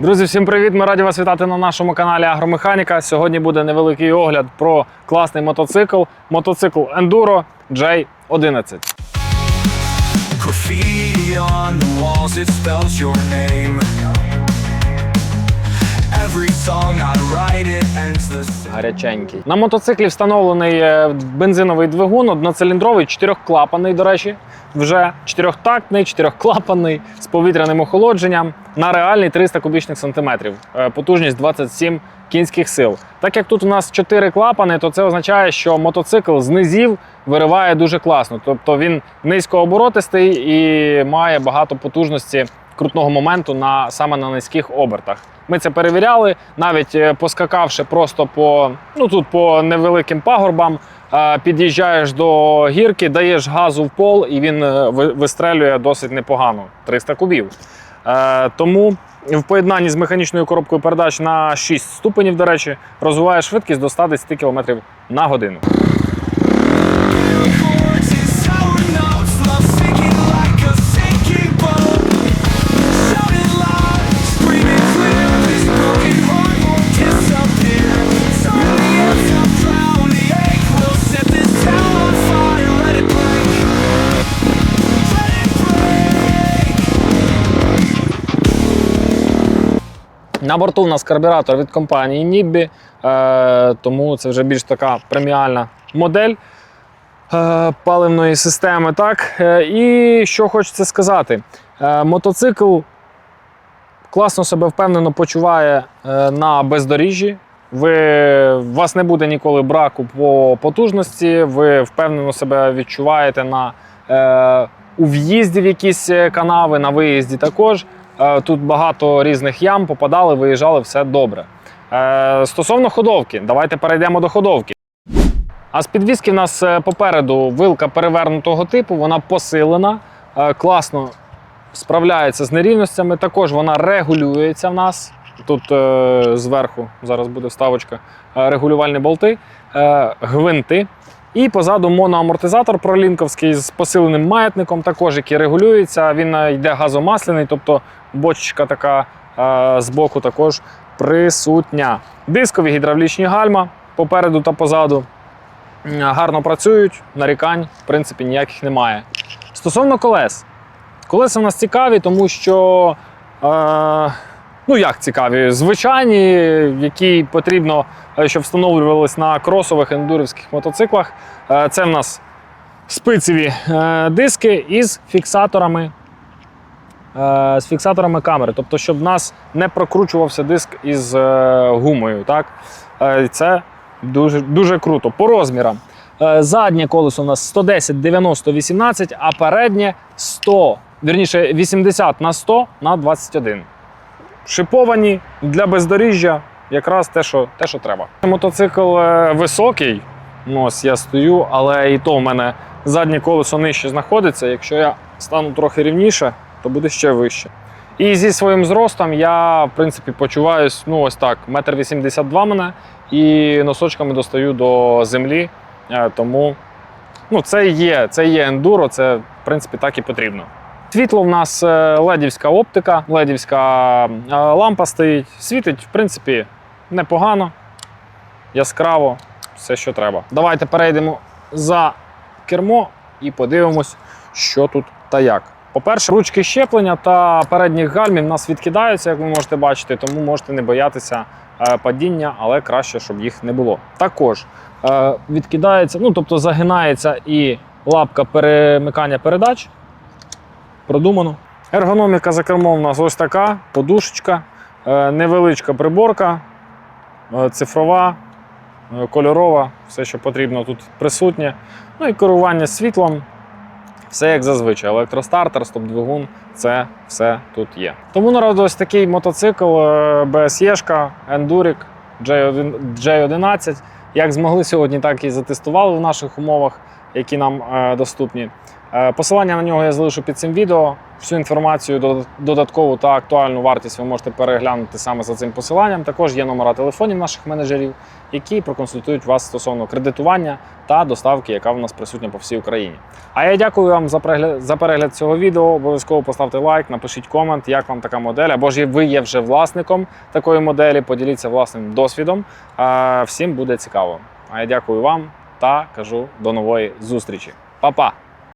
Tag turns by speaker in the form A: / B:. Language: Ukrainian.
A: Друзі, всім привіт! Ми раді вас вітати на нашому каналі Агромеханіка. Сьогодні буде невеликий огляд про класний мотоцикл. Мотоцикл Enduro J11.
B: Graffiti on the walls, it spells your name.
A: Гаряченький. На мотоциклі встановлений е, бензиновий двигун, одноциліндровий, чотирьохклапаний, до речі, вже чотирьохтактний, чотирьохклапаний з повітряним охолодженням на реальний 300 кубічних сантиметрів. Е, Потужність 27 кінських сил. Так як тут у нас 4 клапани, то це означає, що мотоцикл з низів вириває дуже класно. Тобто він низькооборотистий і має багато потужності крутного моменту на саме на низьких обертах. Ми це перевіряли, навіть е, поскакавши просто по ну тут по невеликим пагорбам, е, під'їжджаєш до гірки, даєш газу в пол, і він е, вистрелює досить непогано 300 кубів. Тому в поєднанні з механічною коробкою передач на 6 ступенів, до речі, розвиває швидкість до 110 км на годину. На борту у нас карбюратор від компанії Nibbi, е, тому це вже більш така преміальна модель е, паливної системи. Так? Е, і що хочеться сказати, мотоцикл класно себе впевнено почуває на бездоріжжі. Ви, у вас не буде ніколи браку по потужності, ви впевнено себе відчуваєте на, е, у в'їзді в якісь канави, на виїзді також. Е, тут багато різних ям, попадали, виїжджали, все добре. Е, стосовно ходовки, давайте перейдемо до ходовки. А з підвіски в нас е, попереду вилка перевернутого типу, вона посилена, класно справляється з нерівностями. Також вона регулюється в нас. Тут зверху зараз буде вставочка, регулювальні болти, гвинти. І позаду моноамортизатор пролінковський з посиленим маятником, також який регулюється. Він е, йде газомасляний, тобто бочечка така е, збоку також присутня. Дискові гідравлічні гальма попереду та позаду гарно працюють, нарікань в принципі ніяких немає. Стосовно колес, колеса в нас цікаві, тому що. Е, Ну, як цікаві, звичайні, які потрібно, е, щоб встановлювались на кросових ендурівських мотоциклах. Е, Це в нас спицеві е, диски із фіксаторами, з фіксаторами камери. Тобто, щоб в нас не прокручувався диск із гумою. Так? Це дуже, дуже круто. По розмірам. Заднє колесо у нас 110, 90, 18, а переднє 100, вірніше 80 на 100 на 21 шиповані для бездоріжжя, якраз те, що, те, що треба. Мотоцикл е, високий, ну, ось я стою, але і то в мене заднє колесо нижче знаходиться. Якщо я стану трохи рівніше, то буде ще вище. І зі своїм зростом я, в принципі, почуваюсь ну, ось так, метр вісімдесят два мене, і носочками достаю до землі. Е, Тому ну, це є, це є ендуро, це в принципі так і потрібно. Світло в нас е, ледівська оптика, ледівська е, лампа стоїть. Світить, в принципі, непогано, яскраво, все, що треба. Давайте перейдемо за кермо і подивимось, що тут та як. По-перше, ручки щеплення та передніх гальмів в нас відкидаються, як ви можете бачити, тому можете не боятися е, падіння, але краще, щоб їх не було. Також відкидається, ну тобто загинається і лапка перемикання передач продумано. Ергономіка за кермом у нас ось така: подушечка, е, невеличка приборка, е, цифрова, е, кольорова, все, що потрібно тут присутнє. Ну і керування світлом. Все як зазвичай. Електростартер, стоп-двигун, це все тут є. Тому народ ось такий мотоцикл BSE, Enduric J1 J11. Як змогли сьогодні, так і затестували в наших умовах, які нам доступні. Е, Посилання на нього я залишу під цим відео. Всю інформацію додаткову та актуальну вартість ви можете переглянути саме за цим посиланням. Також є номера телефонів наших менеджерів, які проконсультують вас стосовно кредитування та доставки, яка в нас присутня по всій Україні. А я дякую вам за перегляд, за перегляд цього відео. Обов'язково поставте лайк, напишіть комент, як вам така модель, або ж ви є вже власником такої моделі. Поділіться власним досвідом. Е, Всім буде цікаво. А я дякую вам та кажу до нової зустрічі. Па-па!